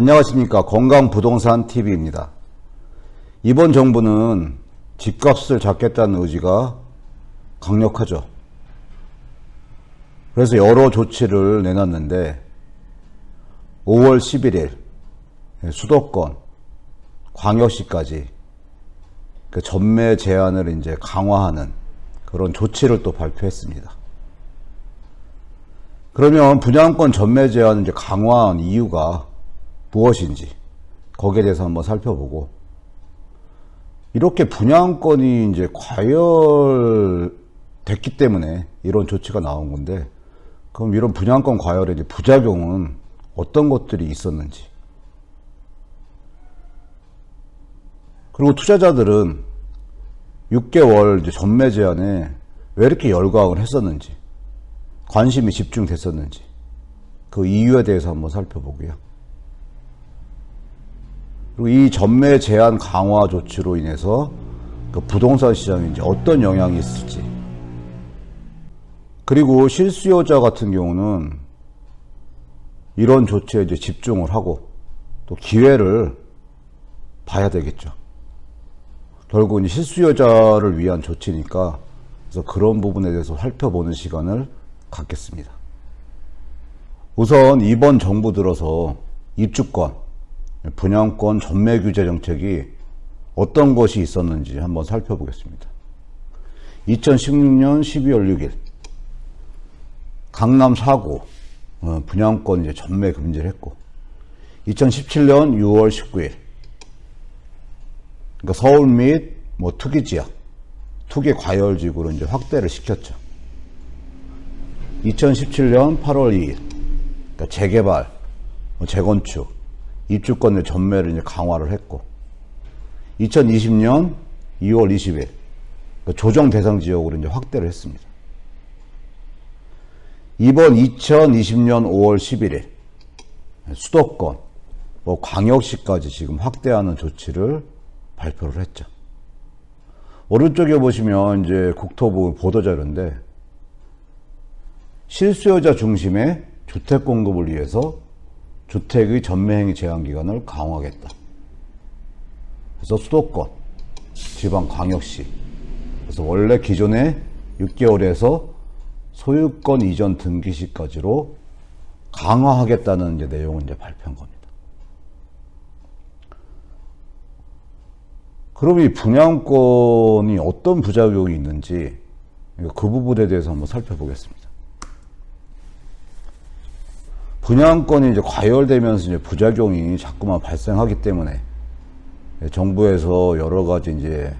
안녕하십니까. 건강부동산 TV입니다. 이번 정부는 집값을 잡겠다는 의지가 강력하죠. 그래서 여러 조치를 내놨는데 5월 11일 수도권, 광역시까지 그 전매 제한을 이제 강화하는 그런 조치를 또 발표했습니다. 그러면 분양권 전매 제한을 이제 강화한 이유가 무엇인지 거기에 대해서 한번 살펴보고 이렇게 분양권이 이제 과열됐기 때문에 이런 조치가 나온 건데 그럼 이런 분양권 과열의 부작용은 어떤 것들이 있었는지 그리고 투자자들은 6개월 이제 전매 제한에 왜 이렇게 열광을 했었는지 관심이 집중됐었는지 그 이유에 대해서 한번 살펴보고요. 그리고 이 전매 제한 강화 조치로 인해서 그 부동산 시장에 이제 어떤 영향이 있을지. 그리고 실수요자 같은 경우는 이런 조치에 이제 집중을 하고 또 기회를 봐야 되겠죠. 결국 은 실수요자를 위한 조치니까 그래서 그런 부분에 대해서 살펴보는 시간을 갖겠습니다. 우선 이번 정부 들어서 입주권, 분양권 전매 규제 정책이 어떤 것이 있었는지 한번 살펴보겠습니다. 2016년 12월 6일 강남 4구 어, 분양권 이제 전매 금지를 했고 2017년 6월 19일 그러니까 서울 및 뭐 투기 지역, 투기 과열 지구로 이제 확대를 시켰죠. 2017년 8월 2일 그러니까 재개발, 뭐 재건축, 입주권의 전매를 이제 강화를 했고 2020년 2월 20일 그러니까 조정 대상 지역으로 이제 확대를 했습니다. 이번 2020년 5월 11일 수도권, 뭐 광역시까지 지금 확대하는 조치를 발표를 했죠. 오른쪽에 보시면 이제 국토부 보도자료인데 실수요자 중심의 주택 공급을 위해서 주택의 전매행위 제한 기간을 강화하겠다. 그래서 수도권, 지방 광역시. 그래서 원래 기존에 6개월에서 소유권 이전 등기 시까지로 강화하겠다는 이제 내용을 이제 발표한 겁니다. 그럼 이 분양권이 어떤 부작용이 있는지 그 부분에 대해서 한번 살펴보겠습니다. 분양권이 이제 과열되면서 이제 부작용이 자꾸만 발생하기 때문에 정부에서 여러 가지 이제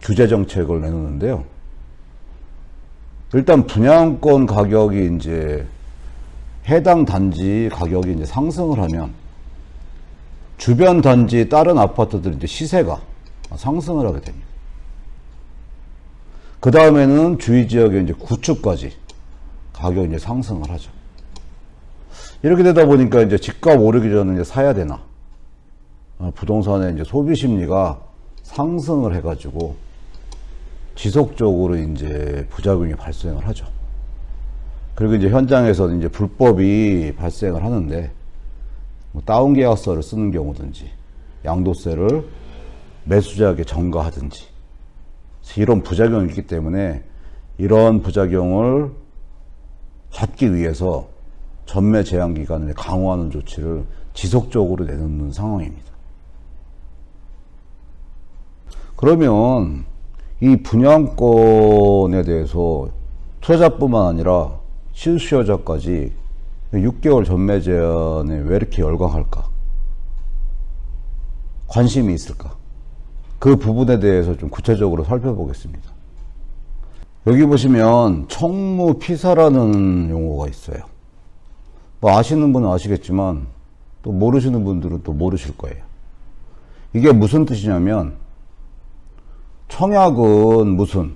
규제 정책을 내놓는데요. 일단 분양권 가격이 이제 해당 단지 가격이 이제 상승을 하면 주변 단지 다른 아파트들 이제 시세가 상승을 하게 됩니다. 그 다음에는 주위 지역의 이제 구축까지 가격이 이제 상승을 하죠. 이렇게 되다 보니까 이제 집값 오르기 전에 이제 사야 되나 어, 부동산의 이제 소비 심리가 상승을 해가지고 지속적으로 이제 부작용이 발생을 하죠. 그리고 이제 현장에서는 이제 불법이 발생을 하는데 뭐 다운 계약서를 쓰는 경우든지 양도세를 매수자에게 전가하든지 이런 부작용이 있기 때문에 이런 부작용을 잡기 위해서 전매 제한 기간을 강화하는 조치를 지속적으로 내놓는 상황입니다. 그러면 이 분양권에 대해서 투자자뿐만 아니라 실수요자까지 6개월 전매 제한에 왜 이렇게 열광할까? 관심이 있을까? 그 부분에 대해서 좀 구체적으로 살펴보겠습니다. 여기 보시면 청무 피사라는 용어가 있어요. 뭐 아시는 분은 아시겠지만 또 모르시는 분들은 또 모르실 거예요. 이게 무슨 뜻이냐면 청약은 무슨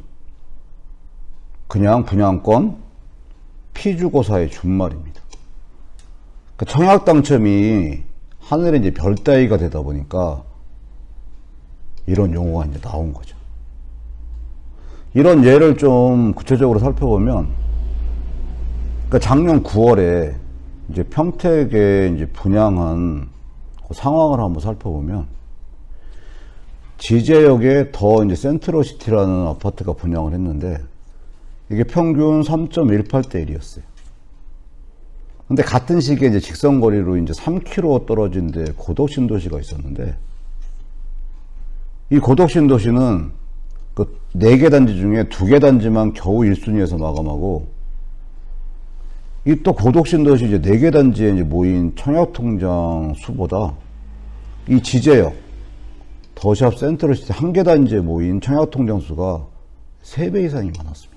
그냥 분양권 피주고사의 준말입니다. 그러니까 청약 당첨이 하늘에 이제 별 따위가 되다 보니까 이런 용어가 이제 나온 거죠. 이런 예를 좀 구체적으로 살펴보면 그러니까 작년 9월에 이제 평택에 이제 분양한 그 상황을 한번 살펴보면 지제역에 더 이제 센트럴시티라는 아파트가 분양을 했는데 이게 평균 3.18대 1이었어요. 근데 같은 시기에 이제 직선 거리로 이제 3km 떨어진 데 고덕 신도시가 있었는데 이 고덕 신도시는 그 4개 단지 중에 2개 단지만 겨우 1순위에서 마감하고 이 또 고덕신도시 이제 4개 단지에 이제 모인 청약통장 수보다 이 지제역 더샵 센트럴시티 한 개 단지에 모인 청약통장 수가 3배 이상이 많았습니다.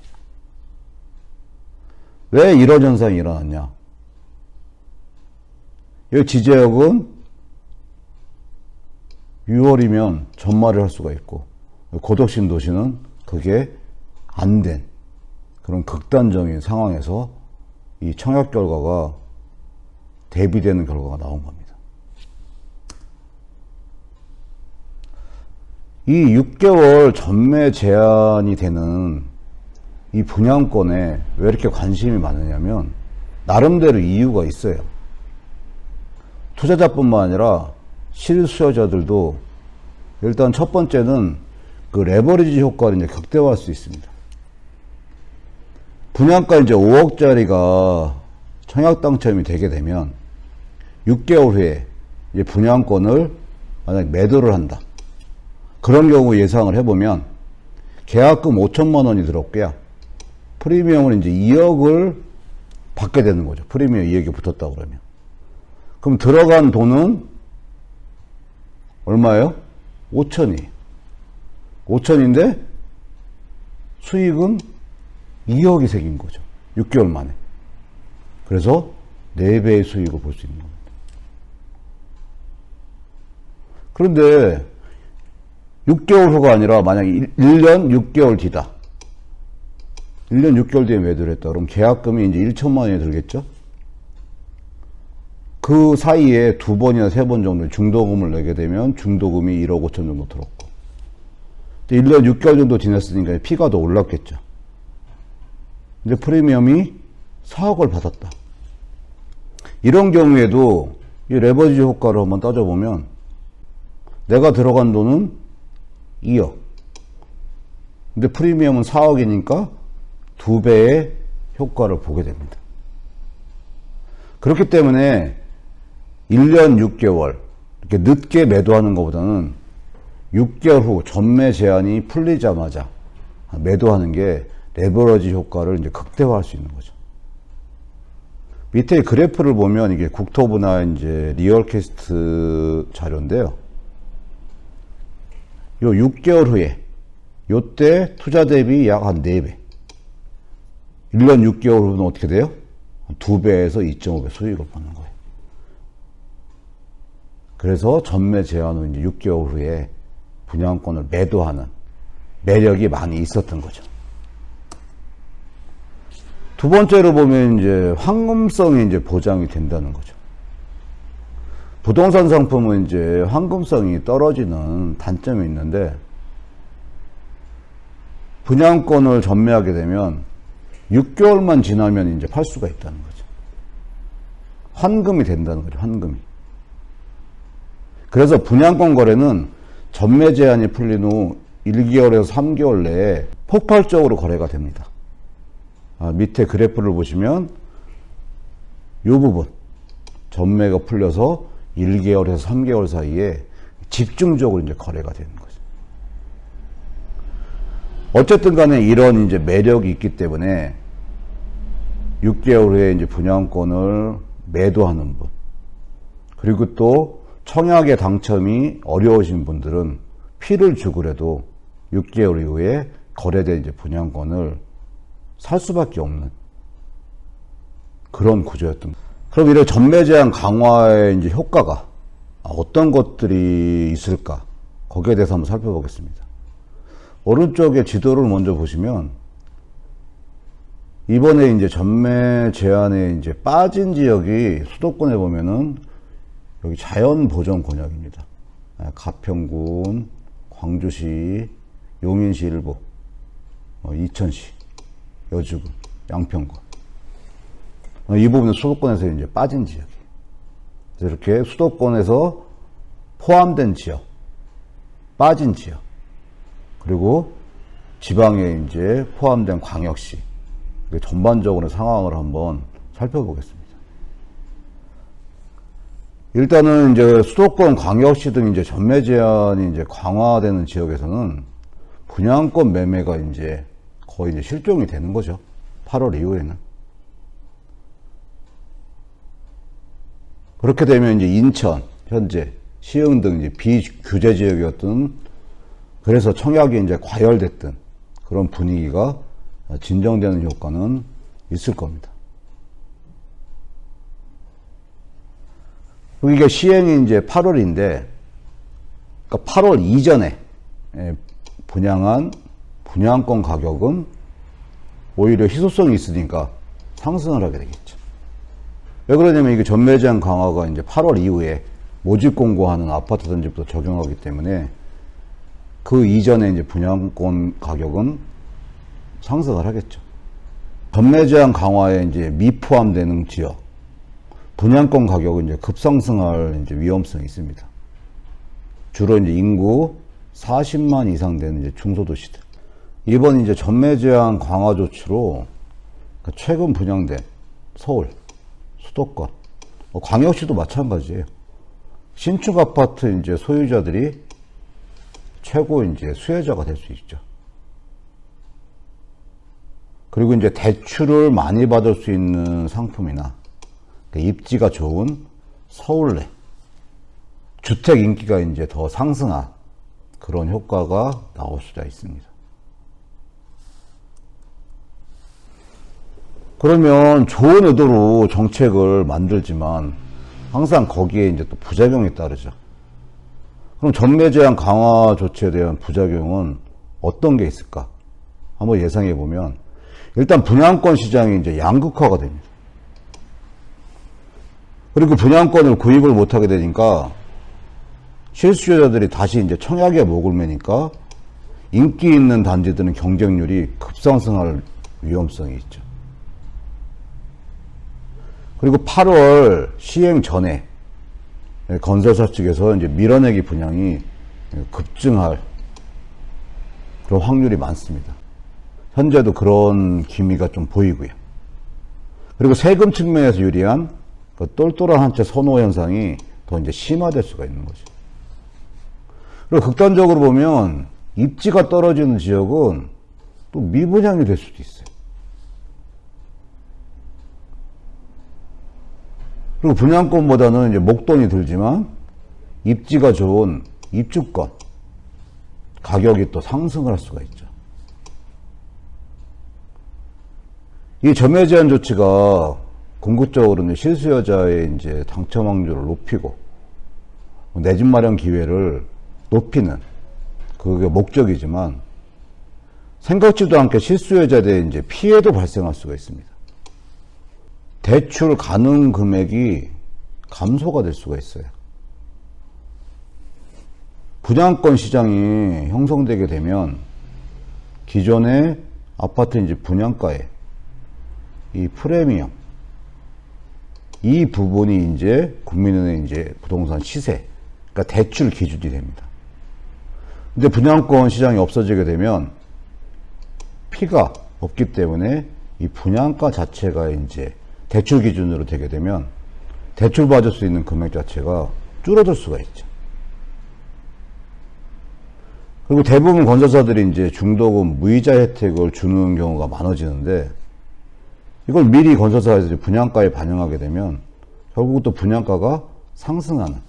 왜 이런 현상이 일어났냐? 이 지제역은 6월이면 전말을 할 수가 있고 고덕신 도시는 그게 안 된 그런 극단적인 상황에서 이 청약 결과가 대비되는 결과가 나온 겁니다. 이 6개월 전매 제한이 되는 이 분양권에 왜 이렇게 관심이 많으냐면 나름대로 이유가 있어요. 투자자뿐만 아니라 실수요자들도 일단 첫 번째는 그 레버리지 효과를 이제 극대화할 수 있습니다. 분양가 이제 5억짜리가 청약 당첨이 되게 되면 6개월 후에 이제 분양권을 만약 매도를 한다. 그런 경우 예상을 해보면 계약금 5천만 원이 들었고요. 프리미엄을 이제 2억을 받게 되는 거죠. 프리미엄 2억이 붙었다 그러면. 그럼 들어간 돈은 얼마예요? 5천이. 5천인데 수익은 2억이 생긴 거죠. 6개월 만에. 그래서 4배의 수익을 볼 수 있는 겁니다. 그런데 6개월 후가 아니라 만약 1년 6개월 뒤다. 1년 6개월 뒤에 매도를 했다. 그럼 계약금이 이제 1천만 원이 들겠죠? 그 사이에 두 번이나 세 번 정도 중도금을 내게 되면 중도금이 1억 5천 정도 들었고. 1년 6개월 정도 지났으니까 피가 더 올랐겠죠. 이제 프리미엄이 4억을 받았다. 이런 경우에도 이 레버리지 효과를 한번 따져보면 내가 들어간 돈은 2억. 근데 프리미엄은 4억이니까 두 배의 효과를 보게 됩니다. 그렇기 때문에 1년 6개월 이렇게 늦게 매도하는 것보다는 6개월 후 전매 제한이 풀리자마자 매도하는 게 레버러지 효과를 이제 극대화할 수 있는 거죠. 밑에 그래프를 보면 이게 국토부나 이제 리얼캐스트 자료인데요. 요 6개월 후에 요때 투자 대비 약 한 4배. 1년 6개월 후는 어떻게 돼요? 2배에서 2.5배 수익을 받는 거예요. 그래서 전매 제한 후 이제 6개월 후에 분양권을 매도하는 매력이 많이 있었던 거죠. 두 번째로 보면 이제 황금성이 이제 보장이 된다는 거죠. 부동산 상품은 이제 황금성이 떨어지는 단점이 있는데 분양권을 전매하게 되면 6개월만 지나면 이제 팔 수가 있다는 거죠. 환금이 된다는 거죠. 환금이. 그래서 분양권 거래는 전매 제한이 풀린 후 1개월에서 3개월 내에 폭발적으로 거래가 됩니다. 아, 밑에 그래프를 보시면 이 부분 전매가 풀려서 1개월에서 3개월 사이에 집중적으로 이제 거래가 되는 거죠. 어쨌든 간에 이런 이제 매력이 있기 때문에 6개월 후에 이제 분양권을 매도하는 분, 그리고 또 청약의 당첨이 어려우신 분들은 피를 주고라도 6개월 이후에 거래된 이제 분양권을 살 수밖에 없는 그런 구조였던. 그럼 이런 전매 제한 강화의 이제 효과가 어떤 것들이 있을까? 거기에 대해서 한번 살펴보겠습니다. 오른쪽에 지도를 먼저 보시면 이번에 이제 전매 제한에 이제 빠진 지역이 수도권에 보면은 여기 자연 보전 권역입니다. 아, 가평군, 광주시, 용인시 일부, 어, 이천시, 여주군, 양평군. 어, 이 부분은 수도권에서 이제 빠진 지역이. 그래서 이렇게 수도권에서 포함된 지역, 빠진 지역, 그리고 지방에 이제 포함된 광역시, 전반적으로 상황을 한번 살펴보겠습니다. 일단은 이제 수도권 광역시 등 이제 전매 제한이 이제 강화되는 지역에서는 분양권 매매가 이제 거의 이제 실종이 되는 거죠. 8월 이후에는. 그렇게 되면 이제 인천, 현재, 시흥 등 이제 비규제 지역이었던 그래서 청약이 이제 과열됐던 그런 분위기가 진정되는 효과는 있을 겁니다. 이게 시행이 이제 8월인데, 그러니까 8월 이전에 예, 분양한 분양권 가격은 오히려 희소성이 있으니까 상승을 하게 되겠죠. 왜 그러냐면 이게 전매 제한 강화가 이제 8월 이후에 모집 공고하는 아파트 단지부터 적용하기 때문에 그 이전에 이제 분양권 가격은 상승을 하겠죠. 전매 제한 강화에 이제 미포함되는 지역, 분양권 가격은 이제 급상승할 이제 위험성이 있습니다. 주로 이제 인구 40만 이상 되는 이제 중소도시들. 이번 이제 전매 제한 강화 조치로 그 최근 분양된 서울, 수도권, 뭐 광역시도 마찬가지예요. 신축 아파트 이제 소유자들이 최고 이제 수혜자가 될 수 있죠. 그리고 이제 대출을 많이 받을 수 있는 상품이나 그 입지가 좋은 서울 내 주택 인기가 이제 더 상승한 그런 효과가 나올 수가 있습니다. 그러면 좋은 의도로 정책을 만들지만 항상 거기에 이제 또 부작용이 따르죠. 그럼 전매 제한 강화 조치에 대한 부작용은 어떤 게 있을까? 한번 예상해 보면 일단 분양권 시장이 이제 양극화가 됩니다. 그리고 분양권을 구입을 못하게 되니까 실수요자들이 다시 이제 청약에 목을 매니까 인기 있는 단지들은 경쟁률이 급상승할 위험성이 있죠. 그리고 8월 시행 전에 건설사 측에서 이제 밀어내기 분양이 급증할 그런 확률이 많습니다. 현재도 그런 기미가 좀 보이고요. 그리고 세금 측면에서 유리한 그 똘똘한 한 채 선호 현상이 더 이제 심화될 수가 있는 거죠. 그리고 극단적으로 보면 입지가 떨어지는 지역은 또 미분양이 될 수도 있어요. 그리고 분양권보다는 이제 목돈이 들지만 입지가 좋은 입주권 가격이 또 상승을 할 수가 있죠. 이 점해 제한 조치가 궁극적으로는 실수요자의 이제 당첨 확률을 높이고 내 집 마련 기회를 높이는 그게 목적이지만 생각지도 않게 실수요자에 대해 이제 피해도 발생할 수가 있습니다. 대출 가능 금액이 감소가 될 수가 있어요. 분양권 시장이 형성되게 되면 기존의 아파트 이제 분양가에 이 프리미엄 이 부분이 이제 국민은행 이제 부동산 시세 그러니까 대출 기준이 됩니다. 근데 분양권 시장이 없어지게 되면 피가 없기 때문에 이 분양가 자체가 이제 대출 기준으로 되게 되면 대출 받을 수 있는 금액 자체가 줄어들 수가 있죠. 그리고 대부분 건설사들이 이제 중도금 무이자 혜택을 주는 경우가 많아지는데 이걸 미리 건설사에서 분양가에 반영하게 되면 결국 또 분양가가 상승하는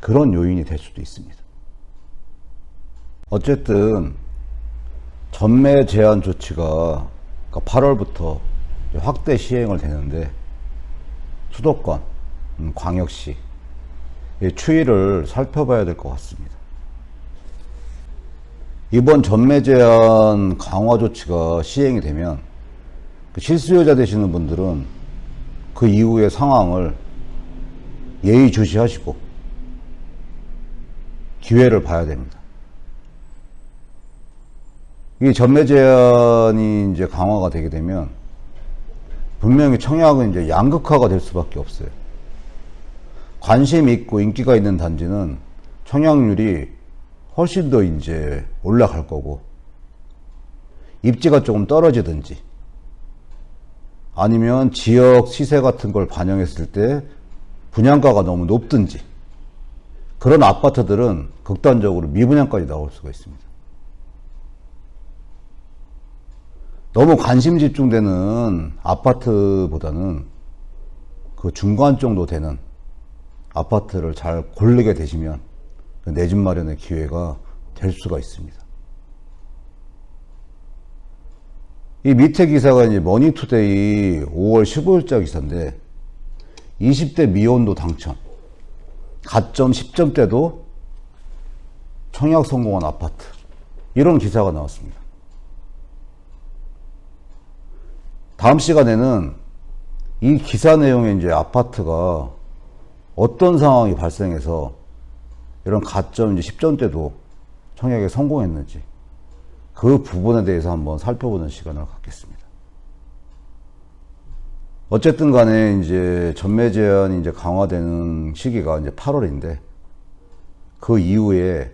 그런 요인이 될 수도 있습니다. 어쨌든 전매 제한 조치가 8월부터 그러니까 확대 시행을 되는데 수도권, 음, 광역시 추이를 살펴봐야 될 것 같습니다. 이번 전매 제한 강화 조치가 시행이 되면 그 실수요자 되시는 분들은 그 이후의 상황을 예의주시하시고 기회를 봐야 됩니다. 이 전매 제한이 이제 강화가 되게 되면 분명히 청약은 이제 양극화가 될 수밖에 없어요. 관심이 있고 인기가 있는 단지는 청약률이 훨씬 더 이제 올라갈 거고, 입지가 조금 떨어지든지, 아니면 지역 시세 같은 걸 반영했을 때 분양가가 너무 높든지, 그런 아파트들은 극단적으로 미분양까지 나올 수가 있습니다. 너무 관심 집중되는 아파트보다는 그 중간 정도 되는 아파트를 잘 고르게 되시면 내 집 마련의 기회가 될 수가 있습니다. 이 밑에 기사가 이제 머니투데이 5월 15일자 기사인데 20대 미혼도 당첨, 가점 10점대도 청약 성공한 아파트 이런 기사가 나왔습니다. 다음 시간에는 이 기사 내용에 이제 아파트가 어떤 상황이 발생해서 이런 가점 이제 10점대도 청약에 성공했는지 그 부분에 대해서 한번 살펴보는 시간을 갖겠습니다. 어쨌든 간에 이제 전매 제한이 이제 강화되는 시기가 이제 8월인데 그 이후에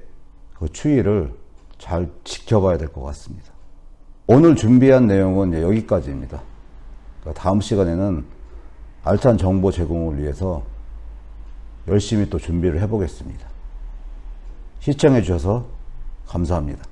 그 추이를 잘 지켜봐야 될 것 같습니다. 오늘 준비한 내용은 여기까지입니다. 그러니까 다음 시간에는 알찬 정보 제공을 위해서 열심히 또 준비를 해보겠습니다. 시청해 주셔서 감사합니다.